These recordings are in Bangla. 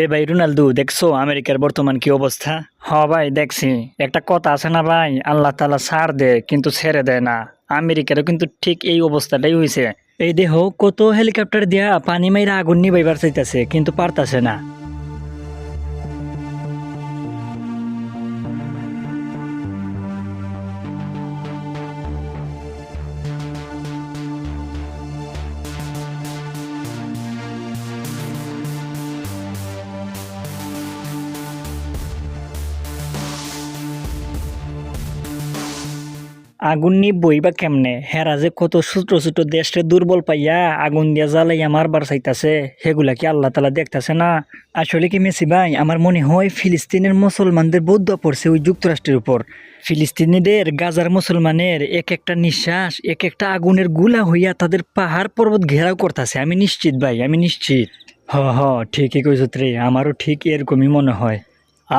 এ ভাই রোনালদু, দেখছ আমেরিকার বর্তমান কি অবস্থা? হ ভাই, দেখছি। একটা কথা আছে না ভাই? আল্লাহ তালা সার দে কিন্তু ছেড়ে দেয় না। আমেরিকারও কিন্তু ঠিক এই অবস্থাটাই হয়েছে এই দেহ কত হেলিকপ্টার দিয়া পানি মাইরা আগুন নিবাইবার চাইতেছে, কিন্তু পারতাছে না। আগুন নিবই বা কেমনে? হেরা যে কত ছোট ছোট দেশে দুর্বল পাইয়া আগুন দিয়া জ্বালাইয়া মারবার চাইতাছে, সেগুলা কি আল্লাহ তালা দেখতাছে না? আসলে কি মেসি ভাই, আমার মনে হয় ফিলিস্তিনের মুসলমানদের বৌদ্ধ পড়ছে ওই যুক্তরাষ্ট্রের উপর। ফিলিস্তিনিদের গাজার মুসলমানের এক একটা নিঃশ্বাস, এক একটা আগুনেরগুলা হইয়া তাদের পাহাড় পর্বত ঘেরাও করতেছে, আমি নিশ্চিত ভাই, আমি নিশ্চিত। হ হ, ঠিকই কইছ আমারও ঠিক এরকমই মনে হয়।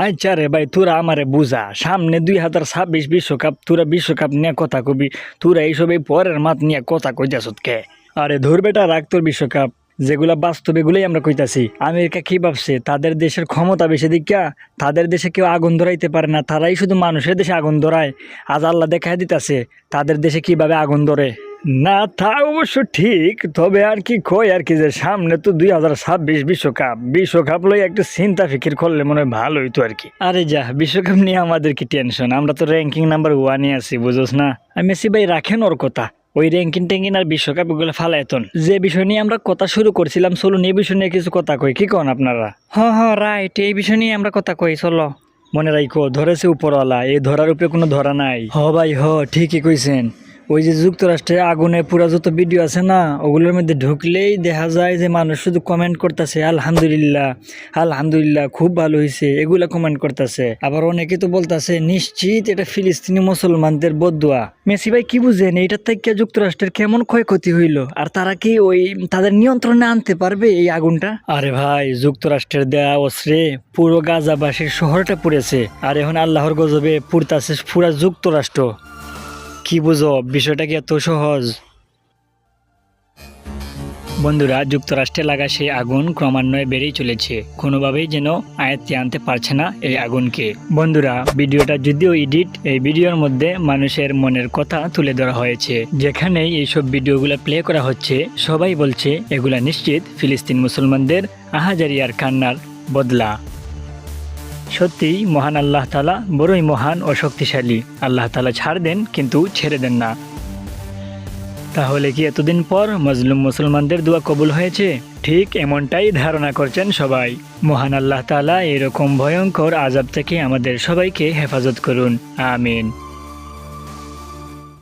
আচ্ছা রে ভাই, তোরা আমারে বুঝা। সামনে দুই হাজার ছাব্বিশ বিশ্বকাপ, তোরা বিশ্বকাপ নিয়ে কথা কবি। তোরা এইসব এই পরের মাত নিয়ে কথা কইতাছ কে? আরে ধর বেটা রাখ তোর বিশ্বকাপ। যেগুলা বাস্তব এগুলোই আমরা কইতাছি। আমেরিকা কি ভাবছে? তাদের দেশের ক্ষমতা বেশি দিকা তাদের দেশে কেউ আগুন ধরাইতে পারে না? তারাই শুধু মানুষের দেশে আগুন ধরায়। আজ আল্লাহ দেখা দিতাছে, তাদের দেশে কীভাবে আগুন ধরে? না তা অবশ্য ঠিক তবে আর কি কই আর কি যে সামনে তো দুই হাজার ছাব্বিশ বিশ্বকাপ। বিশ্বকাপ লই একটু চিন্তা ফিকির করলে মনে হয় ভালো হইতো আর কি। আরে যা বিশ্বকাপ নিয়ে আমাদের কি টেনশন? আমরা তো র্যাঙ্কিং নাম্বার ওয়ানে আছি বুঝোস না? মেসি ভাই রাখেন ওর কথা। ওই র্যাঙ্কিং ট্যাঙ্কিং আর বিশ্বকাপ ওগুলো ফালায়তন যে বিষয় নিয়ে আমরা কথা শুরু করছিলাম চলুন এই বিষয় নিয়ে কিছু কথা কই কি কন আপনারা? হ হ রাইট এই বিষয় নিয়ে আমরা কথা কই চলো। মনে রাখো ধরেছে উপরওয়ালা এই ধরার উপরে কোনো ধরা নাই। হ ভাই হ ঠিকই কইছেন। ওই যে যুক্তরাষ্ট্রে আগুনে পুরা যত ভিডিও আছে না, ওগুলোর মধ্যে ঢুকলেই দেখা যায় যে মানুষ শুধু কমেন্ট করতেছে, আলহামদুলিল্লাহ আলহামদুলিল্লাহ, খুব ভালো হয়েছে এগুলা কমেন্ট করতেছে। আবার অনেকে তো বলতাছে, নিশ্চিত এটা ফিলিস্তিনি মুসলমানদের বদুয়া। মেসি ভাই কি বুঝেন? এইটার থেকে যুক্তরাষ্ট্রের কেমন ক্ষয়ক্ষতি হইল? আর তারা কি ওই তাদের নিয়ন্ত্রণে আনতে পারবে এই আগুনটা? আরে ভাই, যুক্তরাষ্ট্রের দেয়া অস্ত্রে পুরো গাজাবাসীর শহরটা পুড়েছে। আর এখন আল্লাহর গজবে পুড়তাছে পুরা যুক্তরাষ্ট্র। কি বুঝো, বিষয়টা কি এত সহজ? বন্ধুরা, যুক্তরাষ্ট্রে লাগা সেই আগুন ক্রমান্বয়ে বেড়েই চলেছে। কোনোভাবেই যেন আয়ত্তে আনতে পারছে না এই আগুনকে। বন্ধুরা, ভিডিওটা যদিও এডিট, এই ভিডিওর মধ্যে মানুষের মনের কথা তুলে ধরা হয়েছে। যেখানেই এইসব ভিডিওগুলো প্লে করা হচ্ছে, সবাই বলছে, এগুলা নিশ্চিত ফিলিস্তিন মুসলমানদের আহাজারি আর কান্নার বদলা। সত্যিই মহান আল্লাহ তালা বড়ই মহান ও শক্তিশালী। আল্লাহ তালা ছাড় দেন, কিন্তু ছেড়ে দেন না। তাহলে কি এতদিন পর মজলুম মুসলমানদের দোয়া কবুল হয়েছে? ঠিক এমনটাই ধারণা করছেন সবাই। মহান আল্লাহ তালা এরকম ভয়ঙ্কর আজাব থেকে আমাদের সবাইকে হেফাজত করুন। আমিন।